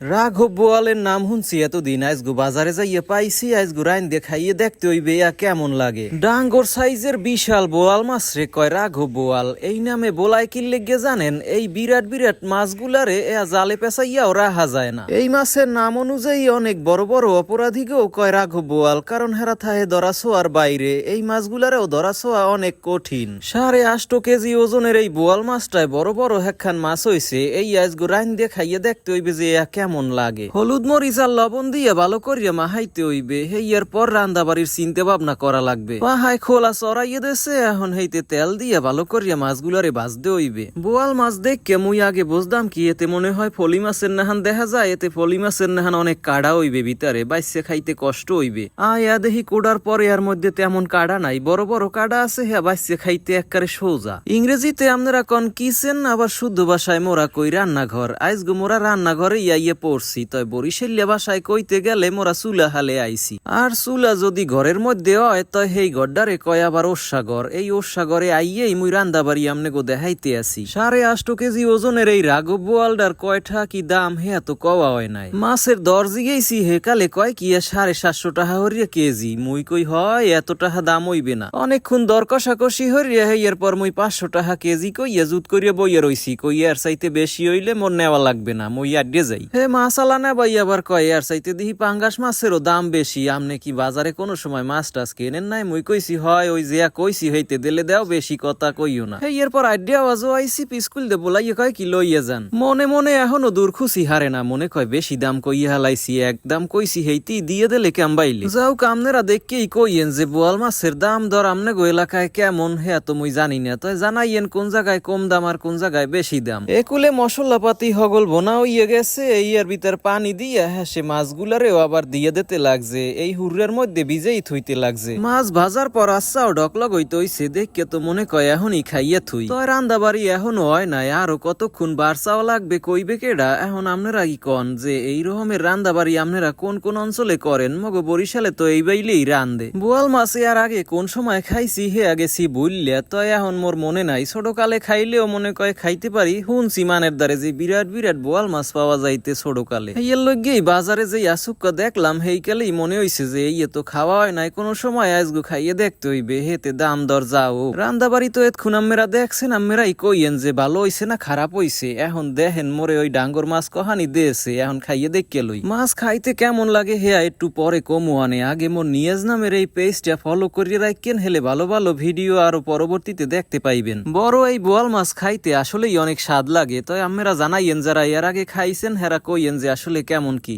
রাঘব বোয়ালের নাম শুনছি এতদিন। আজগু বাজারে যাইয়ে পাইছি, আজগু রাইন দেখাইয়ে দেখতে হইবে ইয়া কেমন লাগে। ডাঙ্গর সাইজের বিশাল বোয়াল মাছ রে কয় রাঘব বোয়াল। এই নামে বোলাই কিনলে গে জানেন, এই বিরাট বিরাট মাছগুলারে এয়া জালে পেঁচাইয়াও রাহা যায় না। এই মাছের নাম অনুযায়ী অনেক বড় বড় অপরাধীকেও কয় রাঘব বোয়াল, কারণ হেরা থাহে ধরা ছোয়ার বাইরে। এই মাছগুলারেও ধরা ছোয়া অনেক কঠিন। সাড়ে আষ্ট কেজি ওজনের এই বোয়াল মাছটায় বড় বড় হেকখান মাছ হইছে। এই আজগু রাইন দেখাইয়ে দেখতে হইবে যে এয়া কেমন লাগে? হলুদ মরিচ আর লবণ দিয়ে ভালো করিয়া মাহাইতে হইবে। হেইয়ার পর রান্দা বাড়ির চিন্তা ভাবনা করা লাগবে। পাহায় খোলা চড়াইয়ে দেছে, এখন হেইতে তেল দিয়ে ভালো করিয়া মাছগুলারে ভাজতে হইবে। বোয়াল মাছ দেখকে মুই আগে বুঝতাম কি, এতে মনে হয় ফলি মাছের নাহান দেখা যায়, এতে ফলি মাছের নাহান অনেক কাড়া হইবে ভিতরে, বাইসে খাইতে কষ্ট হইবে। আয়া দেহি কোডার পরে এর মধ্যে তেমন কাড়া নাই, বড় বড় কাড়া আছে হ্যাঁ বাইসে খাইতে একবারে সোজা। ইংরেজিতে আপনারা কন, কিচেন আবার শুদ্ধ ভাষায় মোরা কই রান্নাঘর? আইসগো মোরা রান্নাঘরে ইয়াইয়ে পড়ছি, তয় বরিশাল্য ভাষায় কইতে গেলে মোরা চুলা হালে আইছি। আর চুলা যদি ঘরের মধ্যে হয়, তয় হেই গড্ডারে কয় আবার ওষাগর এই ওষাগরে আইয়েই মুই রান্দা বাড়ি আমনে গো দেখাইতে আসি। সাড়ে আষ্ট কেজি ওজনের এই রাঘব বোয়ালডার কয়টা কি দাম হে এত কওয়া হয় নাই। মাছের দর জিগেছি হে কালে কয় কি সাড়ে সাতশো টাকা হরিয়া কেজি। মুই কই হয়, এত টাকা দাম হইবে না। অনেকক্ষণ দর কষাকষি হরিয়া হে এরপর মুই পাঁচশো টাকা কেজি কইয়া জুত করিয়া বইয়া রইছি। কই এর চাইতে বেশি হইলে মোর নেওয়া লাগবে না, মুই আড্ডে যাই। হে মাছ আলা না ভাই, আবার কয়, এর চাইতে দিহি পাঙ্গাস মাছেরও দাম বেশি। আমনে কি বাজারে কোনো সময় মাছ টাছ কেনেন নাই? মুই কইছি, হয়, ওই যে কইছি, হইতে দিলে দেও বেশি কথা কইও না। হে এরপর আড্ডে আওয়াজও আইসি পিস্কুল দে বলাইয়ে কয়, কি লইয়া যান? মনে মনে এখনও দূর খুশি হারে না, মনে কয়, বেশি দাম কইয়া হালাইছি একদম কইছি, হেইতি দিয়ে দিলে কামবাইলি? যাও কামনেরা দেখকেই কইয়েন যে, বোয়াল মাছের দাম দর আমনে গো এলাকায় কেমন, হে তো মুই জানি না। তাই জানাইয়েন, কোন জায়গায় কম দাম আর কোন জায়গায় বেশি দাম? একুলে মশলাপাতি হগল বোনা হইয়া গেছে, এই এর ভিতর পানি দিয়া হ্যাঁ সে মাছগুলারেও আবার দিয়ে দিতে লাগছে। এই হুরের মধ্যে ভিজেই থুইতে লাগছে। মাছ ভাজার পর আচ্ছাও ডকলগ হইতে হইছে দেখকে তো মনে কয় এখনই খাইয়া থুই। তো রান্দা বাড়ি এখনও হয় নাই, আরও কতক্ষণ বারসাও লাগবে কইবে কেডা? এখন আপনারা কি কন যে এই রকমের রান্দা বাড়ি আপনারা কোন কোন অঞ্চলে করেন? মগো বরিশালে তো এই বাইলেই রান্দে। বোয়াল মাছ আর আগে কোন সময় খাইছি হে আগেছি বললে তো এখন মোর মনে নাই। ছোটকালে খাইলেও মনে কয় খাইতে পারি। শুনছি সিমানের দ্বারে যে বিরাট বিরাট বোয়াল মাছ পাওয়া যাইতে ছোটকালে। এর লগেই বাজারে যে আসুক্কা দেখলাম, হেইকালেই মনে হইছে যে এই তো খাওয়া হয় নাই, কোনো সময় আজগু খাইয়ে দেখতে হইবে, হেতে দাম দর যাও। রান্দা বাড়ি তো এতক্ষণ আমেরা দেখছেন আমেরাই কইয়েন যে ভালো হইছে না খারাপ হইছে, এখন দেখেন মোরে ওই ডাঙ্গর মাছ কহানি দেছে, এখন খাইয়ে দেখকে লই। মাছ খাইতে কেমন লাগে হে একটু পরে কমু আনে, আগে মোর নিয়াজ নামের এই পেজটা ফলো করিয়ে রাখেন হেলে ভালো ভালো ভিডিও আরও পরবর্তীতে দেখতে পাইবেন। বড় এই বোয়াল মাছ খাইতে আসলেই অনেক স্বাদ লাগে তাই আমেরা জানাইয়েন, যারা এর আগে খাইছেন, হেরা কইয়েন যে আসলে কেমন কি।